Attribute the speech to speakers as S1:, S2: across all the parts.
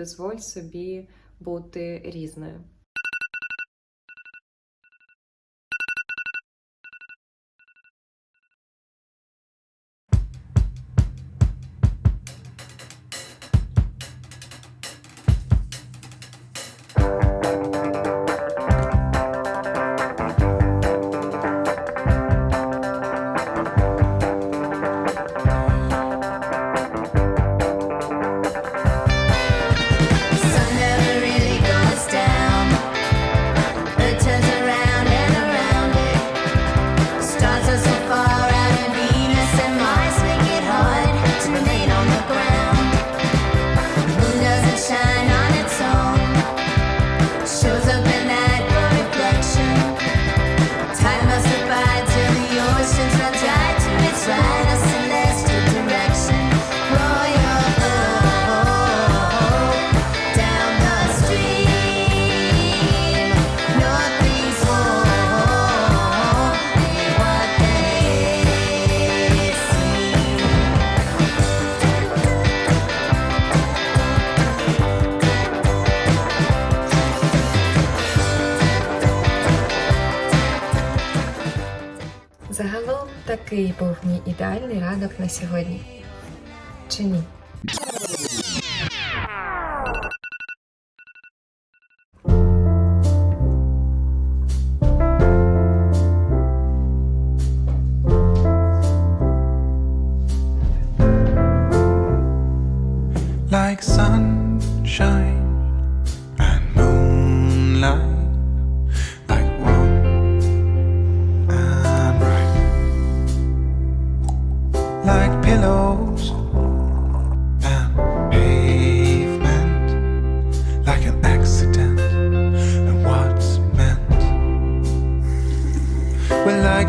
S1: Дозволь собі бути різною. Такий був мій ідеальний ранок на сьогодні. Чи ні?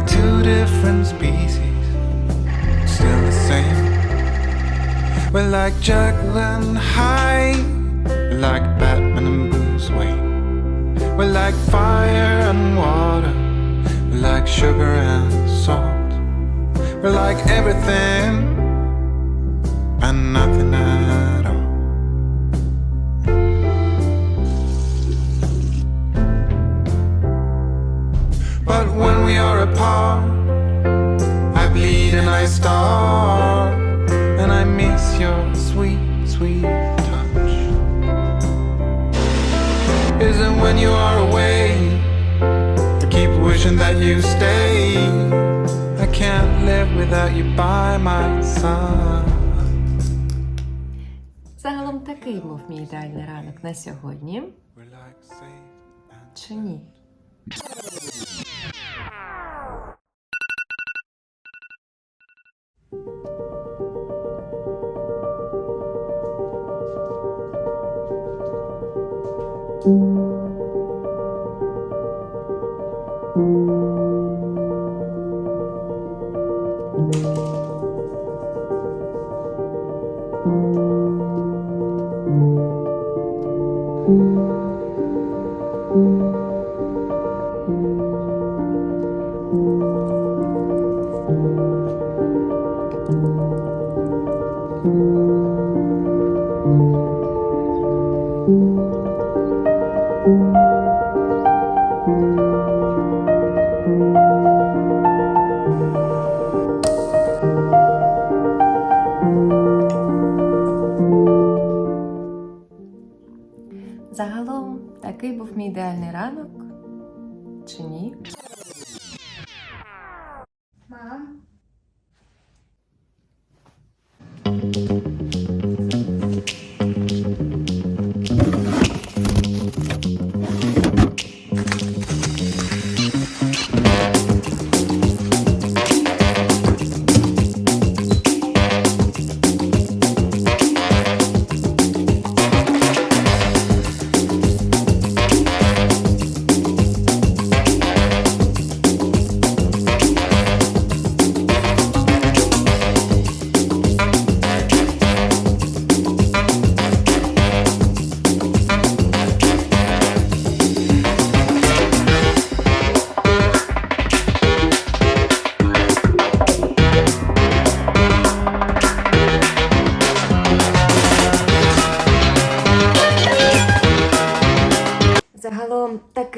S2: Two different species, still the same. We're like Jekyll and Hyde, like Batman and Bruce Wayne. We're like fire and water, We're like sugar and salt. We're like everything and nothing at But when we are apart, I bleed and I starve, and I miss your sweet, sweet touch. Is it when you are away? I keep wishing that you stay. I can't live without you by my side.
S1: Загалом такий був мій ідеальний ранок на сьогодні. Чи ні?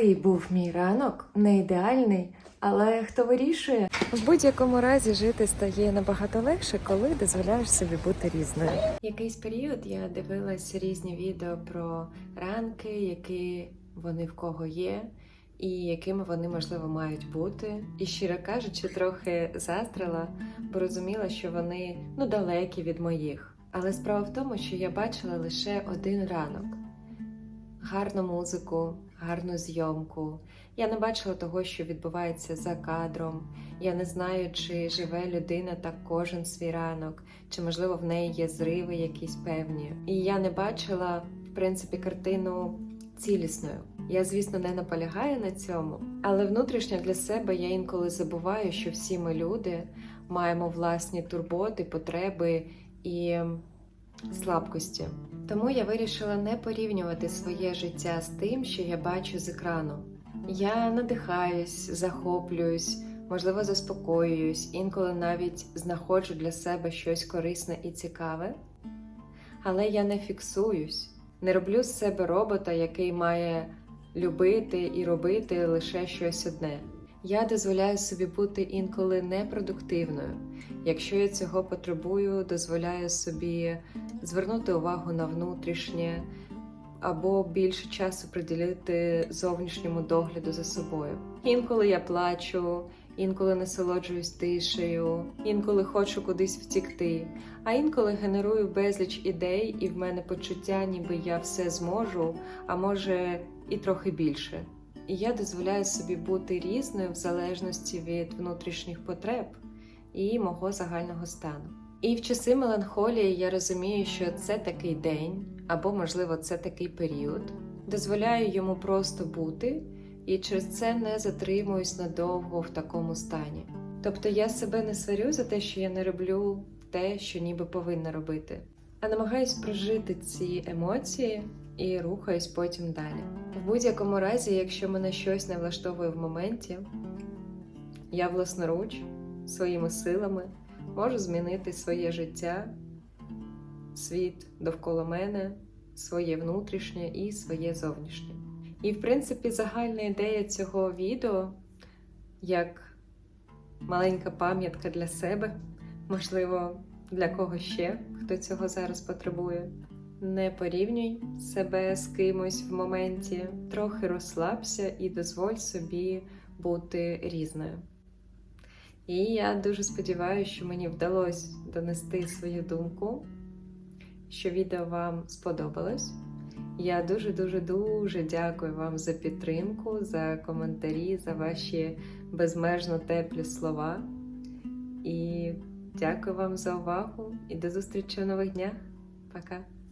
S1: Такий був мій ранок,
S3: не ідеальний, але хто вирішує? В будь-якому разі жити стає набагато легше, коли дозволяєш собі бути різною. Якийсь період я дивилась різні відео про ранки, які вони в кого є. І якими вони можливо мають бути, і щиро кажучи, трохи заздрила, бо розуміла, що вони ну далекі від моїх. Але справа в тому, що я бачила лише один ранок: гарну музику, гарну зйомку. Я не бачила того, що відбувається за кадром. Я не знаю, чи живе людина так кожен свій ранок, чи можливо в неї є зриви якісь певні. І я не бачила, в принципі, картину цілісною. Я, звісно, не наполягаю на цьому, але внутрішньо для себе я інколи забуваю, що всі ми люди маємо власні турботи, потреби і слабкості. Тому я вирішила не порівнювати своє життя з тим, що я бачу з екрану. Я надихаюсь, захоплююсь, можливо, заспокоююсь, інколи навіть знаходжу для себе щось корисне і цікаве. Але я не фіксуюсь, не роблю з себе робота, який має любити і робити лише щось одне. Я дозволяю собі бути інколи непродуктивною. Якщо я цього потребую, дозволяю собі звернути увагу на внутрішнє або більше часу приділити зовнішньому догляду за собою. Інколи я плачу, інколи насолоджуюсь тишею, інколи хочу кудись втікти, а інколи генерую безліч ідей, і в мене почуття, ніби я все зможу, а може і трохи більше. І я дозволяю собі бути різною в залежності від внутрішніх потреб і мого загального стану. І в часи меланхолії я розумію, що це такий день, або, можливо, це такий період. Дозволяю йому просто бути, і через це не затримуюсь надовго в такому стані. Тобто я себе не сварю за те, що я не роблю те, що ніби повинна робити, а намагаюсь прожити ці емоції і рухаюсь потім далі. В будь-якому разі, якщо мене щось не влаштовує в моменті, я власноруч своїми силами можу змінити своє життя, світ довкола мене, своє внутрішнє і своє зовнішнє. І, в принципі, загальна ідея цього відео як маленька пам'ятка для себе, можливо, для кого ще, хто цього зараз потребує. Не порівнюй себе з кимось в моменті, трохи розслабся і дозволь собі бути різною. І я дуже сподіваюся, що мені вдалося донести свою думку, що відео вам сподобалось. Я дуже дуже дякую вам за підтримку, за коментарі, за ваші безмежно теплі слова. І дякую вам за увагу і до зустрічі у нових днях. Пока!